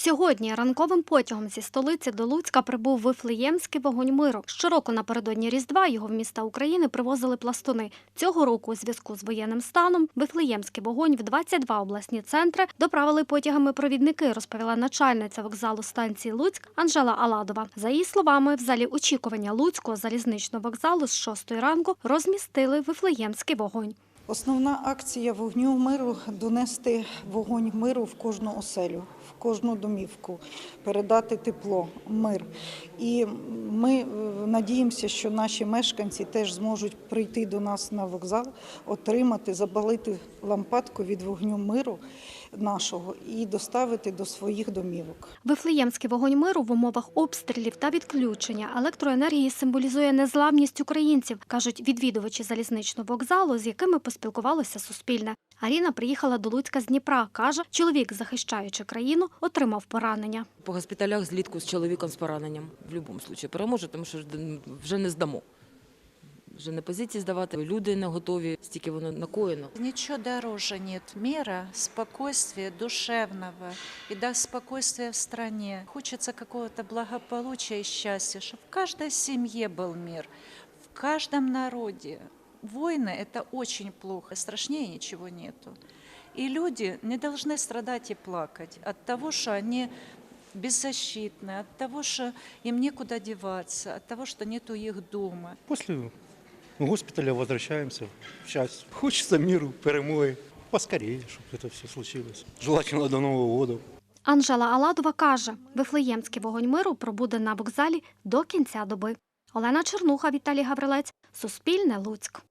Сьогодні ранковим потягом зі столиці до Луцька прибув Вифлеємський вогонь миру. Щороку напередодні Різдва його в міста України привозили пластуни. Цього року, у зв'язку з воєнним станом, Вифлеємський вогонь в 22 обласні центри доправили потягами провідники, розповіла начальниця вокзалу станції Луцьк Анжела Аладова. За її словами, в залі очікування Луцького залізничного вокзалу з 6 ранку розмістили Вифлеємський вогонь. Основна акція вогню миру донести вогонь миру в кожну оселю, в кожну домівку, передати тепло, мир. І ми е, надіємося, що наші мешканці теж зможуть прийти до нас на вокзал, отримати, запалити лампадку від вогню миру нашого і доставити до своїх домівок. Вифлеємський вогонь миру в умовах обстрілів та відключення електроенергії символізує незламність українців, кажуть відвідувачі залізничного вокзалу, з якими поспілкувалося Суспільне. Аріна приїхала до Луцька з Дніпра. каже, чоловік, захищаючи країну, отримав поранення. По госпіталях злітку з чоловіком з пораненням. В будь-якому випадку переможе, тому що вже не здамо. Вже не позиції здавати, люди не готові, стільки воно накоєно. Ничего дороже нет мира, спокойствия душевного и да, спокойствия в стране. Хочется какого-то благополучия и счастья, чтобы в каждой семье был мир, в каждом народе Войны – это очень плохо, страшнее ничего нету. И люди не должны страдать и плакать от того, что они беззащитны, от того, что им некуда деваться, от того, что нету их дома. После госпиталя возвращаемся в часть. Хочется миру, перемоги. Поскорее, чтобы это все случилось. Желательно до Нового года. Анжела Аладова каже, Вифлеємський вогонь миру пробуде на вокзалі до кінця доби. Олена Чернуха, Віталій Гаврилець, Суспільне, Луцьк.